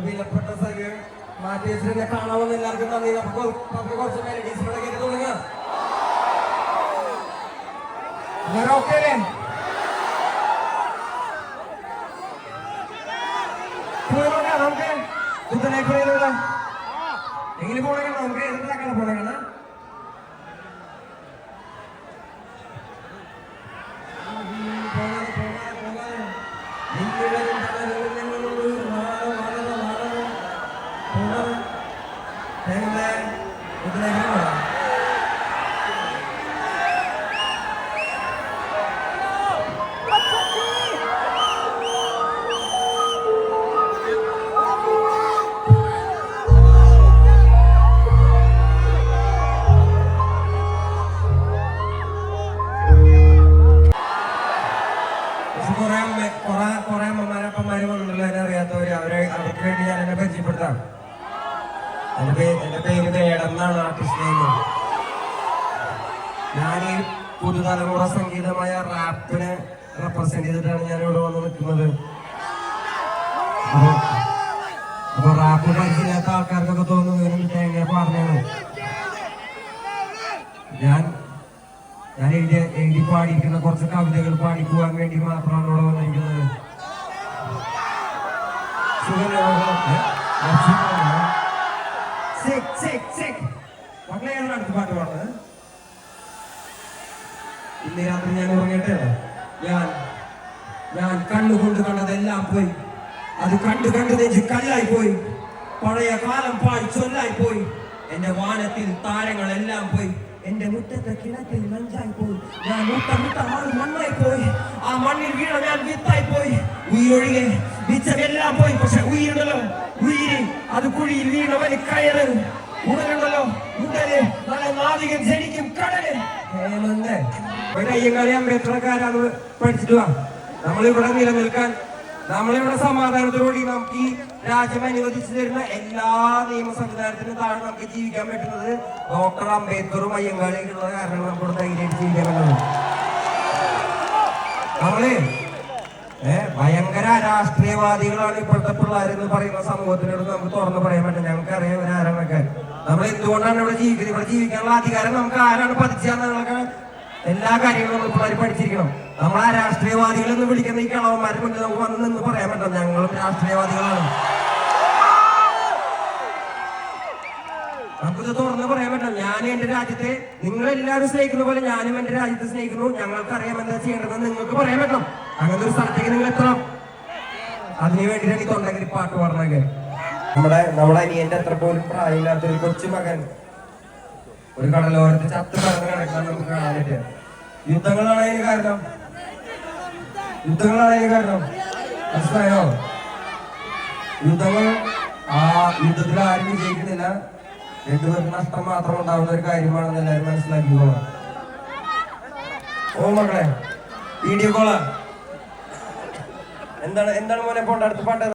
വിലപ്പെട്ട സഖ്യം മാറ്റേഴ്സിനെ കാണാമെന്ന് എല്ലാവർക്കും നന്ദി നമുക്ക് നമുക്ക് കുറച്ച് മെലഡീസിനോട് കേട്ട് തുടങ്ങാം നമുക്ക് എങ്ങനെ പോണേ നമുക്ക് എന്തൊക്കെ പോണേ കുറെ കുറെ കുറെ അമ്മമാരെ വന്നിട്ടുള്ള എന്നെ അറിയാത്തവര്. അവരെ അവർക്ക് വേണ്ടി ഞാൻ എന്നെ പരിചയപ്പെടുത്താം. എന്റെ എന്റെ പേര് വേടം എന്നാണ് ആർട്ടിസ്റ്റ് നെയിം ഞാൻ ഈ പുതുതലമുറ സംഗീതമായ റാപ്പിനെ റെപ്രസെന്റ് ചെയ്തിട്ടാണ് ഞാൻ ഇവിടെ വന്ന് നിൽക്കുന്നത്. അപ്പൊ റാപ്പ് പരിചയമില്ലാത്ത ആൾക്കാർക്കൊക്കെ തോന്നുന്നു തേങ്ങ ഞാൻ ഞാൻ എഴുതി എഴുതി പാടിയിരിക്കുന്ന കുറച്ച് കവിതകൾ പാടിക്കുവാൻ വേണ്ടി മാത്രമാണ് ഇവിടെ വന്നിരിക്കുന്നത് മക്കളെയാണ് അടുത്ത പാട്ട് പാടുന്നത്. ഇന്ന് രാത്രി ഞാൻ ഉറങ്ങട്ടെ? ഞാൻ ഞാൻ കണ്ണുകൊണ്ട് കണ്ടതെല്ലാം പോയി. അത് കണ്ടു കണ്ടു നെഞ്ച് കല്ലായി പോയി. പഴയ കാലം പാടി ചൊല്ലായി പോയി. എന്റെ വാനത്തിൽ താരങ്ങളെല്ലാം പോയി. എന്റെ മുറ്റത്തെ കിണറ്റിൽ മഞ്ഞായി പോയി ഞാൻ മുട്ട മുട്ട ആൾ മണ്ണായി പോയി ആ മണ്ണിൽ വീണ ഞാൻ വിത്തായി പോയി ഉയിരൊഴികെ വിച്ചമെല്ലാം പോയി. പക്ഷെ ഉയിരുണ്ടല്ലോ ഉയിരി അത് കുഴിയിൽ വീണവന് കയറ്. ഉടലുണ്ടല്ലോ ഉടൽ നല്ല നാവികൻ ജനിക്കും കടൽ. ഹേമന്ത് ഒരു അയ്യങ്കാളി അമ്പേത്രക്കാരാണ് പഠിച്ചിട്ട് പഠിച്ചിട്ടുവാ നമ്മളിവിടെ നിലനിൽക്കാൻ നമ്മളിവിടെ സമാധാനത്തോടുകൂടി നമുക്ക് ഈ രാജ്യം അനുവദിച്ചു തരുന്ന എല്ലാ നിയമ സംവിധാനത്തിനും താഴെ നമുക്ക് ജീവിക്കാൻ പറ്റുന്നത് ഡോക്ടർ അംബേദ്കറും അയ്യങ്കാളിയും ഉള്ള കാരണം നമ്മുടെ ധൈര്യമായിട്ട് ജീവിക്കാൻ നമ്മൾ ഏ ഭയങ്കര രാഷ്ട്രീയവാദികളാണ് ഇപ്പോഴത്തെ പിള്ളേരെന്ന് പറയുന്ന സമൂഹത്തിനോട് നമുക്ക് തുറന്നു പറയാൻ പറ്റും ഞങ്ങൾക്ക് അറിയാം ആരാണൊക്കെ നമ്മൾ എന്തുകൊണ്ടാണ് ഇവിടെ ജീവിക്കുന്നത്? ഇവിടെ ജീവിക്കാനുള്ള അധികാരം നമുക്ക് ആരാണ് പതിച്ചാന്നുള്ളതൊക്കെ എല്ലാ കാര്യങ്ങളും നമ്മൾ പിള്ളേർ പഠിച്ചിരിക്കണം. നമ്മൾ രാഷ്ട്രീയവാദികൾ എന്ന് വിളിക്കുന്ന ഈ കളവന്മാരെ മുന്നിൽ നമുക്ക് വന്ന് നിന്ന് പറയാൻ പറ്റും. ഞങ്ങളും രാഷ്ട്രീയവാദികളാണ്. നമുക്കിത് തുറന്ന് പറയാൻ പറ്റും ഞാൻ എന്റെ രാജ്യത്തെ നിങ്ങൾ എല്ലാവരും സ്നേഹിക്കുന്ന പോലെ ഞാനും എന്റെ രാജ്യത്തെ സ്നേഹിക്കുന്നു. ഞങ്ങൾക്ക് അറിയാം എന്താ ചെയ്യേണ്ടതെന്ന് നിങ്ങൾക്ക് പറയാൻ പറ്റും അങ്ങനെ ഒരു സ്ഥലത്തേക്ക് നിങ്ങൾ എത്തണം. അതിനു വേണ്ടിയിട്ടാണ് ഈ തൊണ്ടగిരി പാട്ട് പാടുന്നത്. നമ്മുടെ നമ്മുടെ അനിയന്റെ അത്ര പോലും പ്രായമില്ലാത്ത ഒരു കൊച്ചു മകൻ ഒരു കടലോരത്ത് ചത്ത് കടന്ന് കിടക്കാൻ നമുക്ക് പറ്റുക യുദ്ധങ്ങളാണ് അതിന് കാരണം. യുദ്ധങ്ങളാണ് അതിന് കാരണം. മനസ്സിലായോ? യുദ്ധങ്ങൾ ആ യുദ്ധത്തിൽ ആരും വിജയിക്കുന്നില്ല. രണ്ടുപേർക്ക് നഷ്ടം മാത്രം ഉണ്ടാവുന്ന ഒരു കാര്യമാണെന്ന് എല്ലാവരും മനസ്സിലാക്കിക്കോളാം ഓ മക്കളെ വീഡിയോ കോളാ. എന്താണ് എന്താണ് മോനെ പോണ്ട അടുത്ത പാട്ട്